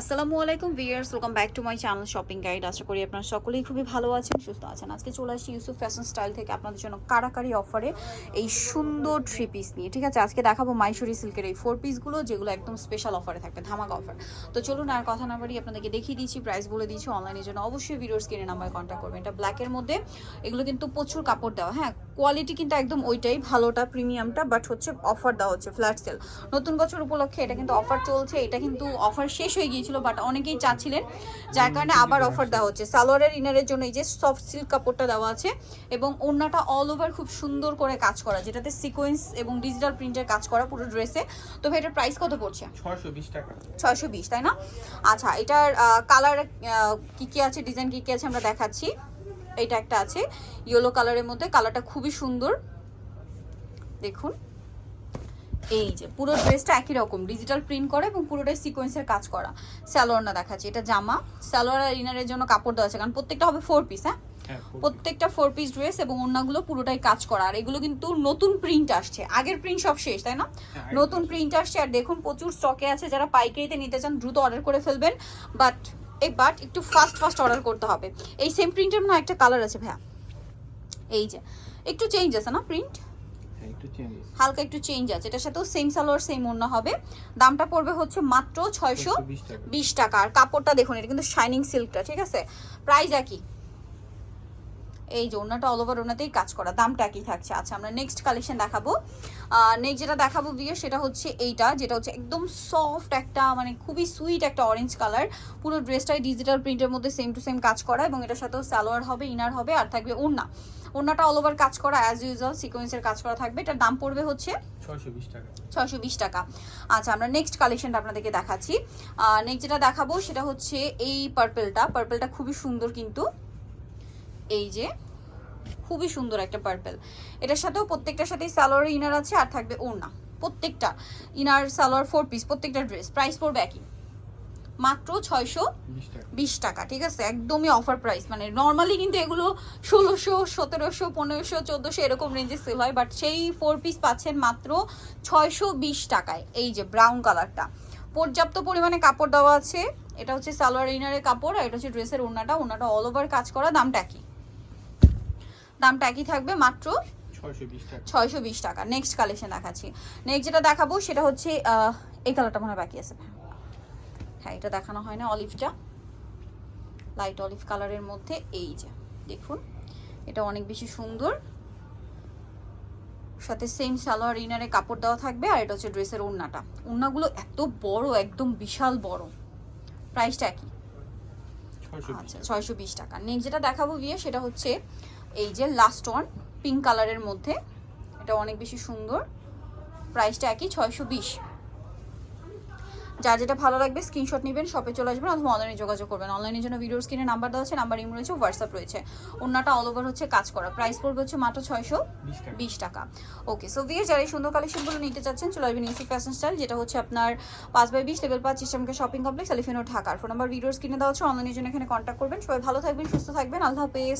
আসসালামু আলাইকুম viewers welcome back to my channel shopping guide আশা করি আপনারা সকলেই খুবই ভালো আছেন, সুস্থ আছেন। আজকে চলে আসি ইউসুফ ফ্যাশন স্টাইল থেকে আপনাদের জন্য কারাকারি অফারে এই সুন্দর থ্রি পিস নিয়ে। ঠিক আছে, আজকে দেখাবো মাইসুরি সিল্কের এই ফোর পিসগুলো যেগুলো একদম স্পেশাল অফারে থাকবে, ধামাকা অফার তো চলুন আর কথা না বাড়ি আপনাদেরকে দেখিয়ে দিচ্ছি প্রাইস বলে দিচ্ছি অনলাইনের জন্য অবশ্যই ভিডিওর স্ক্রিনে নাম্বার কন্ট্যাক্ট করবেন। এটা ব্ল্যাকের মধ্যে, এগুলো কিন্তু প্রচুর কাপড় দেওয়া হ্যাঁ? কোয়ালিটি কিন্তু একদম ওইটাই, ভালোটা প্রিমিয়ামটা বাট হচ্ছে অফার দেওয়া হচ্ছে ফ্ল্যাট সেল নতুন বছর উপলক্ষে এটা কিন্তু অফার চলছে, এটা কিন্তু অফার শেষ হয়ে গিয়েছিল বাট অনেকেই চাচ্ছিলেন যার কারণে আবার অফার দেওয়া হচ্ছে। সালোয়ারের ইনারের জন্য এই যে সফট সিল্ক কাপড়টা দেওয়া আছে এবং ওড়নাটা অল ওভার খুব সুন্দর করে কাজ করা যেটাতে সিকোয়েন্স এবং ডিজিটাল প্রিন্টের কাজ করা পুরো ড্রেসে তো ভাই এটার প্রাইস কত পড়ছে? ছয়শো বিশ টাকা। ছয়শো বিশ তাই না? আচ্ছা এটার কালার কি কি আছে? ডিজাইন কি কি আছে আমরা দেখাচ্ছি। এটা একটা আছে ইয়েলো কালারের মধ্যে। কালারটা খুবই সুন্দর। দেখুন। এই যে পুরো ড্রেসটা একই রকম ডিজিটাল প্রিন্ট করা এবং পুরোটাই সিকোয়েন্সের কাজ করা। স্যালোয়ার না দেখাচ্ছি এটা জামা। স্যালোয়ার আর ইনারের জন্য কাপড় দেওয়া আছে কারণ প্রত্যেকটা হবে ফোর পিস হ্যাঁ? হ্যাঁ। প্রত্যেকটা ফোর পিস ড্রেস এবং ওড়নাগুলো পুরোটাই কাজ করা আর এগুলো কিন্তু নতুন প্রিন্ট আসছে। আগের প্রিন্ট সব শেষ তাই না? হ্যাঁ, নতুন প্রিন্ট আসছে আর দেখুন প্রচুর স্টকে আছে যারা পাইকারিতে নিতে চান দ্রুত অর্ডার করে ফেলবেন। বাট এই বাট একটু ফাস্ট ফাস্ট অর্ডার করতে হবে। এই সেম প্রিন্টের মনে একটা কালার আছে ভাইয়া। এই যে একটু চেঞ্জ আছে না প্রিন্ট হালকা একটু চেঞ্জ আছে। এটার সাথেও সেম সালোয়ার সেম অন্য হবে। দামটা পড়বে হচ্ছে মাত্র ছয়শো বিশ টাকা। টাকা। আর কাপড়টা দেখুন এটা কিন্তু শাইনিং সিল্কটা ঠিক আছে? প্রাইস একই। এই যে ওনাটা অল ওভার ওনাতেই কাজ করা দামটা একই থাকছে। আচ্ছা আমরা নেক্সট কালেকশন দেখাবো। নেক্সট যেটা দেখাবো বিয়ে সেটা হচ্ছে এইটা যেটা হচ্ছে একদম সফট একটা মানে খুবই সুইট একটা অরেঞ্জ কালার পুরো ড্রেসটাই ডিজিটাল প্রিন্টের মধ্যে সেম টু সেম কাজ করা এবং এটার সাথেও স্যালোয়ার হবে ইনার হবে আর থাকবে ওড়না। ওড়নাটা অল ওভার কাজ করা অ্যাজ ইউজুয়াল সিকোয়েন্সের কাজ করা থাকবে। এটার দাম পড়বে হচ্ছে ছয়শো বিশ টাকা। ছয়শো বিশ টাকা। আচ্ছা আমরা নেক্সট কালেকশনটা আপনাদেরকে দেখাচ্ছি। নেক্সট যেটা দেখাবো সেটা হচ্ছে এই পার্পেলটা পার্পেলটা খুবই সুন্দর কিন্তু। এই যে খুবই সুন্দর একটা পার্পেল এটার সাথেও প্রত্যেকটার সাথেই সালোয়ার ইনার আছে আর থাকবে ওড়না। প্রত্যেকটা ইনার সালোয়ার ফোর পিস প্রত্যেকটা ড্রেস প্রাইস পড়বে একই। মাত্র ছয়শো বিশ টাকা। ঠিক আছে? একদমই অফার প্রাইস মানে নর্মালি কিন্তু এগুলো ষোলোশো সতেরোশো পনেরোশো চোদ্দোশো এরকম রেঞ্জে সেল হয় বাট সেই ফোর পিস পাচ্ছেন মাত্র ছয়শো বিশ টাকায়। এই যে ব্রাউন কালারটা পর্যাপ্ত পরিমাণে কাপড় দেওয়া আছে। এটা হচ্ছে সালোয়ার ইনারের কাপড় আর এটা হচ্ছে ড্রেসের ওড়নাটা। ওড়নাটা অল ওভার কাজ করা দামটা একই। দামটা একই থাকবে মাত্র ছয়শো বিশ টাকা। নেক্সট কালেকশন দেখাচ্ছি। নেক্সট যেটা দেখাবো সেটা হচ্ছে এই কালারটা মনে হয় বাকি আছে। হ্যাঁ এটা দেখানো হয় না অলিভটা লাইট অলিভ কালারের মধ্যে এই যে দেখুন। এটা অনেক বেশি সুন্দর। সাথে সেম সালোয়ার ইনারে কাপড় দেওয়া থাকবে আর এটা হচ্ছে ড্রেসের ওড়নাটা। ওড়নাগুলো এত বড় একদম বিশাল বড়। প্রাইসটা একই। আচ্ছা ছয়শো বিশ টাকা। নেক্সট যেটা দেখাবো গিয়ে সেটা হচ্ছে এই যে লাস্ট ওয়ান পিঙ্ক কালারের মধ্যে এটা অনেক বেশি সুন্দর। প্রাইসটা একই ছয়শো বিশ। যার যেটা ভালো লাগবে স্ক্রিনশট নেবেন শপে চলে আসবেন অথবা অনলাইনে যোগাযোগ করবেন। অনলাইনের জন্য ভিডিওর স্ক্রিনে নাম্বার দেওয়া আছে নাম্বার ইম রয়েছে হোয়াটসঅ্যাপ রয়েছে। অন্যটা অল ওভার হচ্ছে কাজ করা। প্রাইস পড়বে হচ্ছে মাত্র ছয়শো বিশ টাকা। ওকে সো ভিয়ার যারা এই সুন্দর কালেকশনগুলো নিতে চাচ্ছেন চলে আসবেন ইউসি ফ্যাশন স্টাইল যেটা হচ্ছে আপনার পাঁচ বাই বিশ লেভেল পাঁচ ইসলামকে শপিং কমপ্লেক্স এলিফেন্ট ঢাকার। ফোন নাম্বার ভিডিওর স্ক্রিনে দেওয়া হচ্ছে অনলাইনের জন্য এখানে কন্ট্যাক্ট করবেন। সবাই ভালো থাকবেন সুস্থ থাকবেন। আল্লাহ হাফেজ।